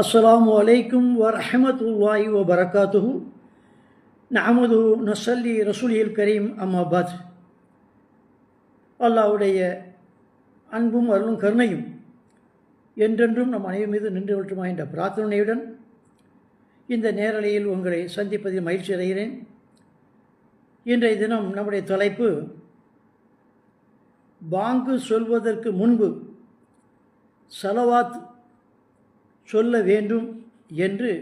அஸ்ஸலாமு அலைக்கும் வரஹமத்துல்லாஹி வபரகாத்துஹு. நஹமது நசல்லி ரசூலில் கரீம் அம்மாபாத் அல்லாஹ்வுடைய அன்பும் அருளும் கருணையும் என்றென்றும் நம் அனைவரும் மீது நின்று விட்டுமா என்ற பிரார்த்தனையுடன் இந்த நேரலையில் உங்களை சந்திப்பதில் மகிழ்ச்சி அடைகிறேன். இன்றைய தினம் நம்முடைய தலைப்பு பாங்கு சொல்வதற்கு முன்பு சலவாத் சொல்ல வேண்டும் என்று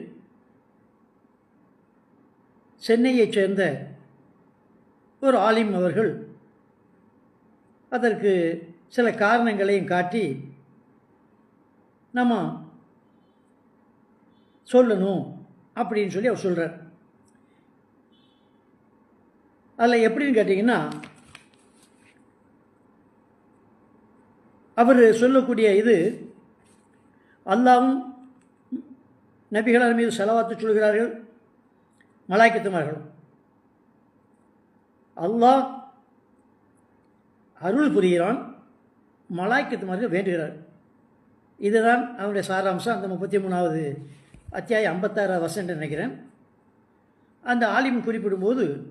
சென்னையைச் சேர்ந்த ஒரு ஆலிம் அவர்கள் அதற்கு சில காரணங்களையும் காட்டி நம்ம சொல்லணும் அப்படின்னு சொல்லி அவர் சொல்கிறார் அதில் எப்படின்னு கேட்டிங்கன்னா அவர் சொல்லக்கூடிய இது அல்லாவும் நபிகளார் மீது செலவாத்து சொல்கிறார்கள் மலாய்க்கத்துமார்களும் அல்லாஹ் அருள் புரிகிறான் மலாய்க்கத்துமார்கள் வேண்டுகிறார். இதுதான் அவனுடைய சாராம்சம். அந்த முப்பத்தி மூணாவது அத்தியாயம் ஐம்பத்தாறாவது வசன் நினைக்கிறேன். அந்த ஆலிம் குறிப்பிடும்போது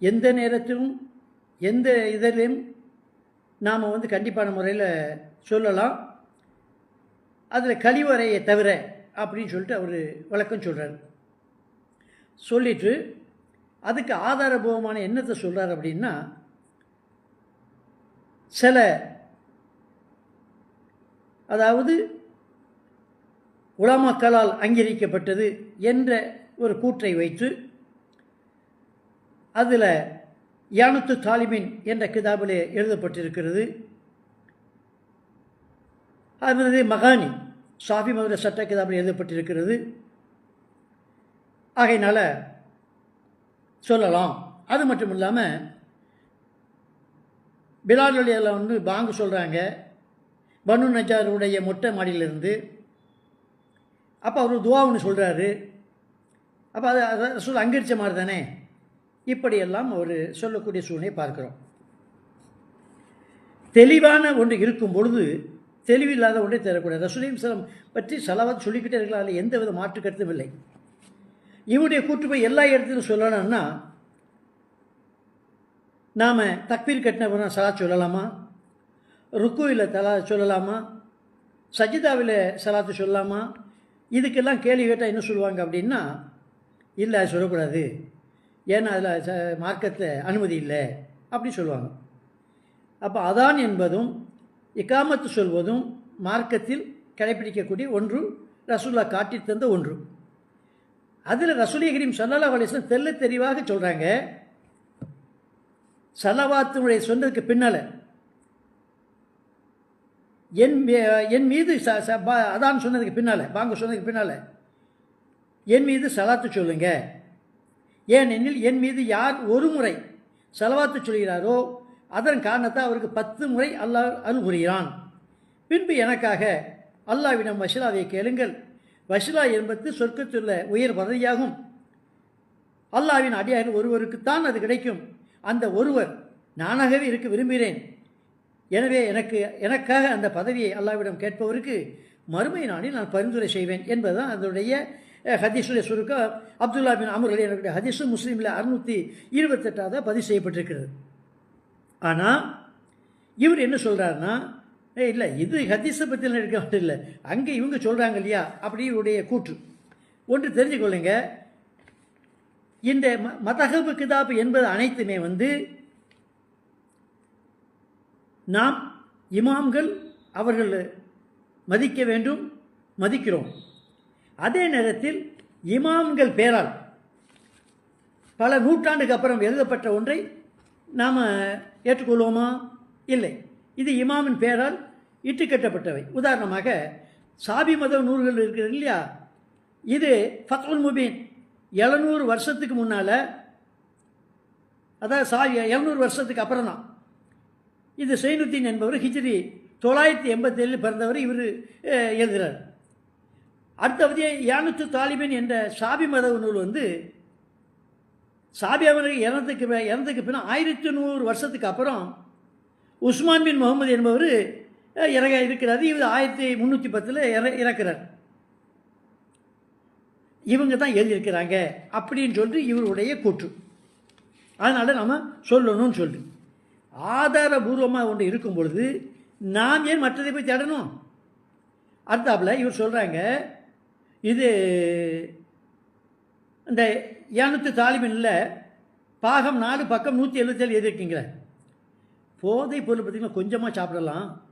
எந்த நேரத்திலும் எந்த இதிலையும் நாம் வந்து கண்டிப்பான முறையில் சொல்லலாம். அதில் கழிவறையை தவிர அப்படின்னு சொல்லிட்டு அவர் விளக்கம் சொல்கிறார் சொல்லிட்டு அதுக்கு ஆதாரபூர்வமான என்னத்தை சொல்கிறார் அப்படின்னா சில அதாவது உலமாக்களால் அங்கீகரிக்கப்பட்டது என்ற ஒரு கூற்றை வைத்து அதில் யானத்து தாலிமின் என்ற கிதாபிலே எழுதப்பட்டிருக்கிறது. அது மகானி சாபி மதுர சட்ட கிதாபில் எழுதப்பட்டிருக்கிறது. ஆகையினால் சொல்லலாம். அது மட்டும் இல்லாமல் பிலால் வழியில் வந்து பாங்கு சொல்கிறாங்க பனு நஜாருடைய மொட்டை மாடியிலிருந்து. அப்போ அவர் துவா ஒன்று சொல்கிறாரு அப்போ அது அதை சொல்ல அங்கரிச்ச மாதிரி தானே இப்படியெல்லாம் அவர் சொல்லக்கூடிய சூழ்நிலை பார்க்குறோம். தெளிவான ஒன்று இருக்கும் பொழுது தெளிவில்லாத ஒன்றை தரக்கூடாது. ரசுலீம் சலம் பற்றி செலவாக சொல்லிக்கிட்டே இருக்கலாம். அதில் எந்த வித மாற்று கருத்தும் இல்லை. இவருடைய கூற்று போய் எல்லா இடத்துலையும் சொல்லணும்னா நாம் தக்பீர் கட்டின சலா சொல்லலாமா? ருக்குவில் தலா சொல்லலாமா? சஜிதாவில் சலாத்து சொல்லலாமா? இதுக்கெல்லாம் கேள்வி கேட்டால் என்ன சொல்லுவாங்க அப்படின்னா இல்லை அது சொல்லக்கூடாது. ஏன்னா அதில் ச மார்க்கத்தில் அனுமதி இல்லை. அப்படி சொல்லுவாங்க. அப்போ அதான் என்பதும் இக்காமத்து சொல்வதும் மார்க்கத்தில் கடைபிடிக்கக்கூடிய ஒன்று ரசூல்லா காட்டி தந்த ஒன்று. அதில் ரசூலி கரீம் சல்லல்லா அலிஸ்லாம் தெல்ல தெளிவாக சொல்கிறாங்க சலவாத்தினுடைய சொன்னதுக்கு பின்னால் என் என் மீது ச ச அதான் சொன்னதுக்கு பின்னால் வாங்க சொன்னதுக்கு பின்னால் என் மீது சலாத்து சொல்லுங்க. ஏனெனில் என் மீது யார் ஒரு முறை செலவாத்து சொல்கிறாரோ அதன் காரணத்தை அவருக்கு பத்து முறை அல்லாஹ் அருள் புரிகிறான் பின்பு எனக்காக அல்லாவிடம் வஷிலாவை கேளுங்கள். வஷிலா என்பது சொர்க்கத்துள்ள உயர் பதவியாகும். அல்லாவின் அடியார்கள் ஒருவருக்குத்தான் அது கிடைக்கும். அந்த ஒருவர் நானாகவே இருக்க விரும்புகிறேன். எனவே எனக்கு எனக்காக அந்த பதவியை அல்லாவிடம் கேட்பவருக்கு மறுமை நாளில் நான் பரிந்துரை செய்வேன் என்பதுதான் அதனுடைய ஹதீஸுடைய சுருக்கம். அப்துல்லா பின் அமர் ஹதீஸு முஸ்லீமில் அறுநூற்றி இருபத்தெட்டாவது பதிவு செய்யப்பட்டிருக்கிறது. ஆனால் இவர் என்ன சொல்கிறாருன்னா ஏ இல்லை இது ஹதீஸை பற்றிலாம் எடுக்க மாட்டேன் இல்லை. அங்கே இவங்க சொல்கிறாங்க இல்லையா? அப்படி இவருடைய கூற்று. ஒன்று தெரிஞ்சுக்கொள்ளுங்க இந்த ம மதகபு கிதாபு என்பது அனைத்துமே வந்து நாம் இமாம்கள் அவர்கள் மதிக்க வேண்டும் மதிக்கிறோம். அதே நேரத்தில் இமாம்கள் பேரால் பல நூற்றாண்டுக்கு அப்புறம் எழுதப்பட்ட ஒன்றை நாம் ஏற்றுக்கொள்வோமா? இல்லை. இது இமாமின் பேரால் இட்டுக்கட்டப்பட்டவை. உதாரணமாக சாபி மத நூல்கள் இருக்கிறது இல்லையா? இது ஃபத்துல் முபீன். எழுநூறு வருஷத்துக்கு முன்னால் அதாவது சா எழுநூறு வருஷத்துக்கு அப்புறம் தான் இது சைனுத்தீன் என்பவர் ஹிஜ்ரி தொள்ளாயிரத்தி எண்பத்தேழில் பிறந்தவர் இவர் எழுதுகிறார் அடுத்தபடியே யானுத்து தாலிபின் என்ற சாபி மதவு நூல் வந்து சாபி இறந்ததுக்கு இறந்ததுக்கு பின்னால் ஆயிரத்தி நூறு வருஷத்துக்கு அப்புறம் உஸ்மான் பின் முகமது என்பவர் இறக இருக்கிறார். இவர் ஆயிரத்தி முந்நூற்றி பத்தில் இற இறக்கிறார். இவங்க தான் எழுதியிருக்கிறாங்க அப்படின்னு சொல்லி இவருடைய கூற்று. அதனால் நம்ம சொல்லணும்னு சொல்லு ஆதாரபூர்வமாக ஒன்று இருக்கும் பொழுது நாம் ஏன் மற்றதை போய் தேடணும்? அடுத்தாப்பில் இவர் சொல்கிறாங்க இது இந்த ஏனத்து தாலிபின்ல பாகம் நாலு பக்கம் நூற்றி எழுபத்தேழு எழுதியிருக்கீங்களே. போதை பொருள் பார்த்திங்கன்னா கொஞ்சமாக சாப்பிடலாம்.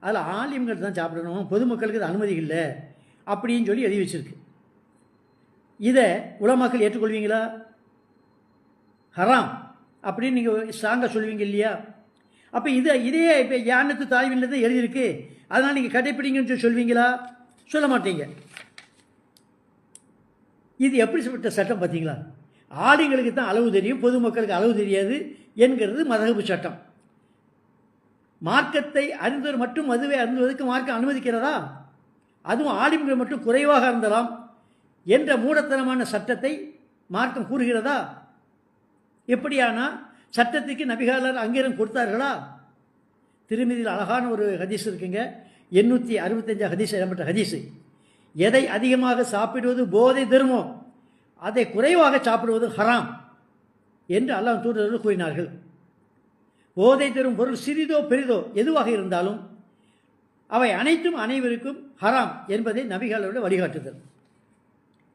அதில் ஆலிம்கள் தான் சாப்பிடணும். பொதுமக்களுக்கு இது அனுமதி இல்லை. அப்படின்னு சொல்லி எழுதி வச்சிருக்கு. இதை உலமாக்கள் ஏற்றுக்கொள்வீங்களா? ஹராம். அப்படின்னு நீங்கள் ஸ்ட்ராங்காக சொல்லுவீங்க இல்லையா? அப்போ இதை இதே இப்போ யானத்து தாய்வில்ல தான் எழுதியிருக்கு. அதனால் நீங்கள் கடைப்பிடிங்கன்னு சொல்லி சொல்வீங்களா? சொல்ல மாட்டீங்க. இது எப்படிப்பட்ட சட்டம் பார்த்தீங்களா? ஆடுங்களுக்கு தான் அளவு தெரியும் பொதுமக்களுக்கு அளவு தெரியாது என்கிறது மதகபு சட்டம். மார்க்கத்தை அறிந்தவர் மட்டும் மதுவை அருந்துவதற்கு மார்க்கம் அனுமதிக்கிறதா? அதுவும் ஆலிம்கள் மட்டும் குறைவாக இருந்தலாம் என்ற மூடத்தனமான சட்டத்தை மார்க்கம் கூறுகிறதா? எப்படியானா சட்டத்துக்கு நபிகாலர் அங்கீகாரம் கொடுத்தார்களா? திருமதியில் அழகான ஒரு ஹதீஸ் இருக்குங்க. எண்ணூற்றி அறுபத்தஞ்சு ஹதீஸ் இடம்பெற்ற ஹதீஸு. எதை அதிகமாக சாப்பிடுவது போதை தருமோ அதை குறைவாக சாப்பிடுவது ஹராம் என்று அல்லாஹ் தூதர்கள் கூறினார்கள். போதை தரும் பொருள் சிறிதோ பெரிதோ எதுவாக இருந்தாலும் அவை அனைத்தும் அனைவருக்கும் ஹராம் என்பதை நபிகளோட வழிகாட்டுதல்.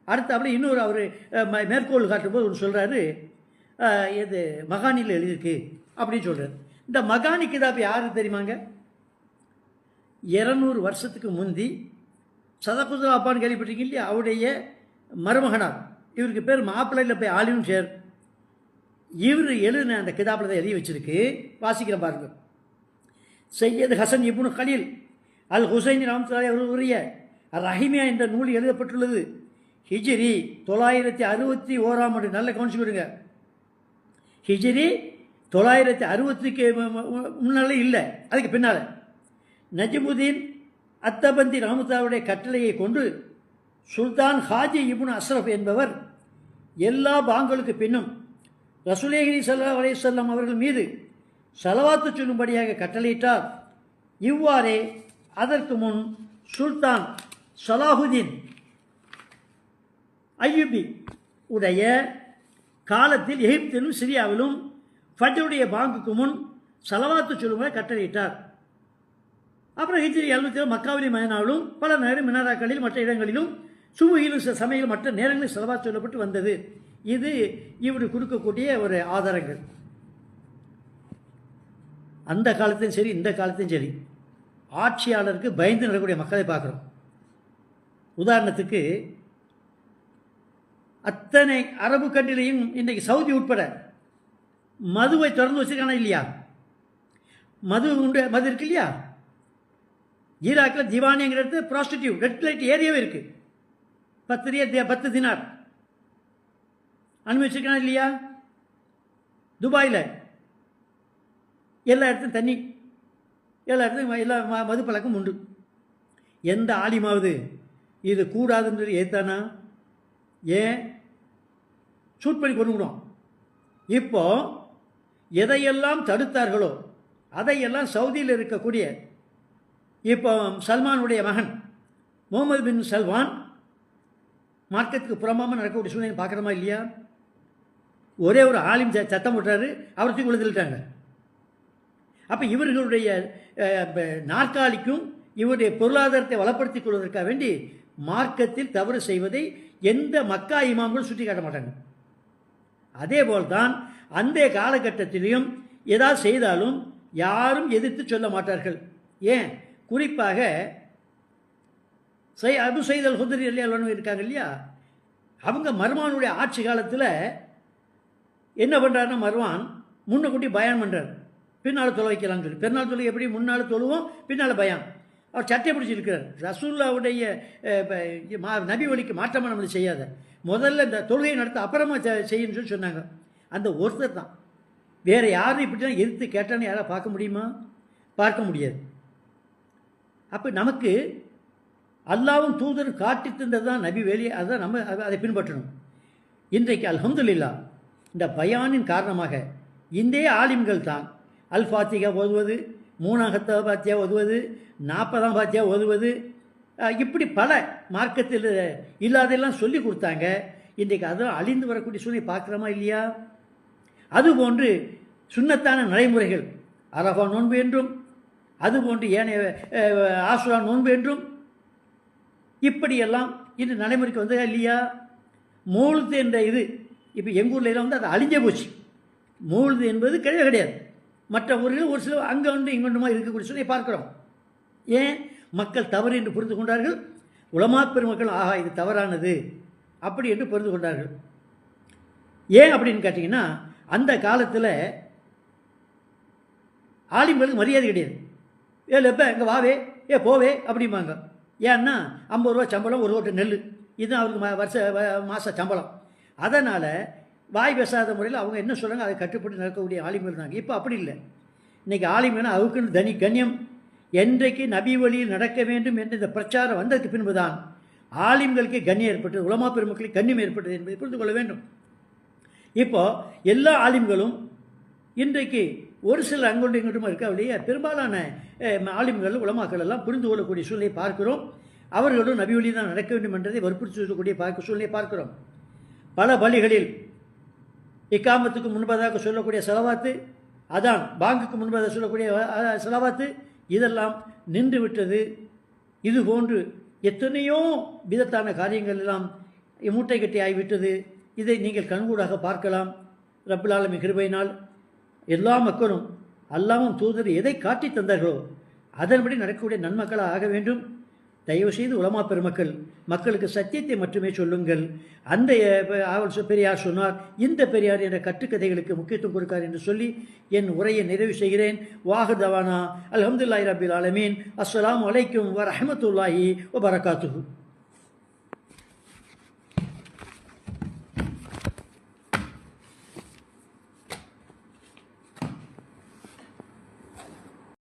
அடுத்து அப்படி இன்னொரு அவர் மேற்கோள் காட்டும்போது ஒன்று சொல்கிறாரு இது மகானில் எழுதியிருக்கு அப்படின்னு சொல்கிறார் இந்த மகானி கிதாப் யார் தெரியுமாங்க? இரநூறு வருஷத்துக்கு முந்தி சதகுதா அப்பான்னு கேள்விப்பட்டிருக்கீங்க இல்லையா? அவருடைய மருமகனார். இவருக்கு பேர் மாப்பிள்ளையில் போய் ஆலியும் சேர். இவர் எழுதின அந்த கிதாப்பில் தான் எழுதி வச்சிருக்கு. வாசிக்கிற பாருங்க. சையது ஹசன் இப்னு கலீல் அல் ஹுசைன் ராமத்துலாய் அவர்களுடைய ரஹிமியா என்ற நூல் எழுதப்பட்டுள்ளது. ஹிஜிரி தொள்ளாயிரத்தி அறுபத்தி ஓராம் ஆண்டு நல்ல கவனிச்சுக்கிடுங்க ஹிஜிரி தொள்ளாயிரத்தி அறுபத்திக்கு முன்னாலே இல்லை. அதுக்கு பின்னால். நஜிமுதீன் அத்தபந்தி ராமதாவுடைய கட்டளையை கொண்டு சுல்தான் ஹாஜி இபுன் அஸ்ரஃப் என்பவர் எல்லா பாங்களுக்கு பின்னும் ரசுலேகிரி சல்லா அலையம் அவர்கள் மீது செலவாத்து சொல்லும்படியாக கட்டளையிட்டார். இவ்வாறே அதற்கு முன் சுல்தான் சலாஹுதீன் ஐயுபி உடைய காலத்தில் எகிப்திலும் சிரியாவிலும் ஃபஜ்ருடைய பாங்குக்கு முன் சலவாத்து சொல்லும்படி கட்டளையிட்டார். அப்புறம் ஹிஜ்ரி எழுநூத்தி மக்காவிலி மயனாவிலும் பல நேரம் மினாராக்களில் மற்ற இடங்களிலும் சுபுகிலும் சில சமையல் மற்ற நேரங்களில் செலவா சொல்லப்பட்டு வந்தது. இது இவர் கொடுக்கக்கூடிய ஒரு ஆதாரங்கள். அந்த காலத்தையும் சரி இந்த காலத்தையும் சரி ஆட்சியாளருக்கு பயந்து நடக்கக்கூடிய மக்களை பார்க்குறோம். உதாரணத்துக்கு அத்தனை அரபு கண்ட்ரிலையும் இன்றைக்கு சவுதி உட்பட மதுவை திறந்து வச்சிருக்கானா இல்லையா? மது உண்டு மது இருக்கு இல்லையா? ஈராக்கில் திவானிங்கிற இடத்து ரெட் லைட் ஏரியாவே இருக்குது பத்து ரியா பத்து தினார். அனுபவிச்சிருக்கானா இல்லையா? துபாயில். எல்லா இடத்துலையும் தண்ணி. எல்லா இடத்துலையும் எல்லா ம மது பழக்கம் உண்டு. எந்த ஆலிமாவது இது கூடாதுன்றது ஏத்தானா? ஏன்? ஷூட் பண்ணி கொண்டுக்கணும் இப்போ எதையெல்லாம் தடுத்தார்களோ அதையெல்லாம் சவுதியில் இருக்கக்கூடிய இப்போ சல்மானுடைய மகன் முகமது பின் சல்மான் மார்க்கத்துக்கு புறமாமல் நடக்கக்கூடிய சூழ்நிலை பார்க்குறோமா இல்லையா? ஒரே ஒரு ஆலிம் ச- சத்தம் போட்டாரு அவர் தூக்கி விழுந்துட்டாங்க அப்போ இவர்களுடைய நாற்காலிக்கும் இவருடைய பொருளாதாரத்தை வளப்படுத்திக் கொள்வதற்காக வேண்டி மார்க்கத்தில் தவறு செய்வதை எந்த மக்கா இமாம்களும் சுட்டி காட்ட மாட்டாங்க. அதே போல்தான் அந்த காலகட்டத்திலையும் ஏதாவது செய்தாலும் யாரும் எதிர்த்து சொல்ல மாட்டார்கள். ஏன்? குறிப்பாக சை அபு சைதல் ஹுதரி இல்லையா இருக்காங்க இல்லையா? அவங்க மருமானுடைய ஆட்சி காலத்தில் என்ன பண்ணுறாருன்னா மருவான் முன்ன கூட்டி பயான் பண்ணுறார் பின்னால் தொலை வைக்கலாம்னு சொல்லி. பெருநாள் தொலை எப்படி முன்னால் தொழுவோம் பின்னால் பயான். அவர் சட்டை பிடிச்சிருக்கிறார் ரசூல்லாவுடைய மா- நபி வழிக்கு மாற்றமாக நம்மளை செய்யாத. முதல்ல இந்த தொழுகையை நடத்த அப்புறமா செய்யணும்னு செய்யுன்னு சொல்லி சொன்னாங்க. அந்த ஒருத்தர் தான். வேறு யாரும் இப்படி தான் எதிர்த்து கேட்டான்னு யாராவது பார்க்க முடியுமா? பார்க்க முடியாது. அப்போ நமக்கு அல்லாவும் தூதரும் காட்டி தந்தது தான் நபி வேலையை அதுதான் நம்ம அதை- பின்பற்றணும். இன்றைக்கு அல்ஹம்துலில்லா இந்த பயானின் காரணமாக இந்தே ஆலிம்கள் தான் அல் ஃபாத்திகா ஓதுவது மூணாகத்த பாத்தியா ஓதுவது நாற்பதாம் பாத்தியா ஓதுவது இப்படி பல மார்க்கத்தில் இல்லாதெல்லாம் சொல்லி கொடுத்தாங்க. இன்றைக்கு அதுவும் அழிந்து வரக்கூடிய சூழ்நிலை பார்க்குறோமா இல்லையா? அதுபோன்று சுண்ணத்தான நடைமுறைகள் அரபா நோன்பு என்றும் அதுபோன்று ஏனைய ஆசுரா நோன்பு என்றும் இப்படியெல்லாம் இது நடைமுறைக்கு வந்ததா இல்லையா? மூழுது என்ற இது இப்போ எங்கள் ஊரில் எல்லாம் வந்து அது அழிஞ்சே போச்சு. மூழுது என்பது கிடையவே கிடையாது. மற்ற ஊர்களில் ஒரு சில அங்கே ஒன்று இங்கே ஒன்றுமா இருக்கக்கூடிய சொல்லி பார்க்குறோம். ஏன்? மக்கள் தவறு என்று புரிந்து கொண்டார்கள். உலமா பெருமக்கள் ஆஹா இது தவறானது. அப்படி என்று புரிந்து கொண்டார்கள். ஏன் அப்படின்னு கேட்டிங்கன்னா அந்த காலத்தில் ஆலிம்களுக்கு மரியாதை கிடையாது. ஏ லெப்ப இங்கே வாவே ஏ போவே அப்படிம்பாங்க. ஏன்னா ஐம்பது ரூபா சம்பளம் ஒரு ஓட்டு நெல் இதுதான் அவருக்கு ம- வருஷ மாத சம்பளம். அதனால் வாய் பேசாத முறையில் அவங்க என்ன சொல்கிறாங்க அதை கட்டுப்பட்டு நடக்கக்கூடிய ஆலிம்கள் இருந்தாங்க இப்போ அப்படி இல்லை. இன்றைக்கி ஆலிம்னா அவுக்குன்னு தனி கண்ணியம். என்றைக்கு நபி வழியில் நடக்க வேண்டும் என்ற இந்த பிரச்சாரம் வந்ததுக்கு பின்புதான் ஆலிம்களுக்கு கண்ணியம் ஏற்பட்டது உலமா பெருமக்களுக்கு கண்ணியம் ஏற்பட்டது என்பதை புரிந்து கொள்ள வேண்டும். இப்போ எல்லா ஆலிம்களும் இன்றைக்கு ஒரு சில அங்கொண்டு இங்கொண்டுமா இருக்க அப்படியே பெரும்பாலான ஆளுமைகள் உலமாக்கள் எல்லாம் புரிந்து கொள்ளக்கூடிய சூழ்நிலை பார்க்கிறோம். அவர்களும் நபி வழி தான் நடக்க வேண்டும் என்றதை வற்புறுத்தி சொல்லக்கூடிய பார்க்க சூழ்நிலை பார்க்கிறோம். பல பலிகளில் இக்காமத்துக்கு முன்பதாக சொல்லக்கூடிய செலவாத்து அதான் பாங்குக்கு முன்பதாக சொல்லக்கூடிய செலவாத்து இதெல்லாம் நின்று விட்டது. இது போன்று எத்தனையோ விதத்தான காரியங்கள் எல்லாம் மூட்டை கட்டி ஆகிவிட்டது. இதை நீங்கள் கண்கூடாக பார்க்கலாம். ரப்பிலாலமி கிருபையினால் எல்லா மக்களும் அல்லாமும் தூதர் எதை காட்டி தந்தார்களோ அதன்படி நடக்கக்கூடிய நன்மக்களாக ஆக வேண்டும். தயவு செய்து உலமா பெருமக்கள் மக்களுக்கு சத்தியத்தை மட்டுமே சொல்லுங்கள். அந்த பெரியார் சொன்னார் இந்த பெரியார் என்ற கட்டுக்கதைகளுக்கு முக்கியத்துவம் கொடுக்கார் என்று சொல்லி என் உரையை நிறைவு செய்கிறேன். வாஹு தவானா அல்ஹம்துலில்லாஹி ரபில் ஆலமீன். அஸ்லாம் அலைக்கும் வ ரஹ்மத்துல்லாஹி வ பரகாத்துஹு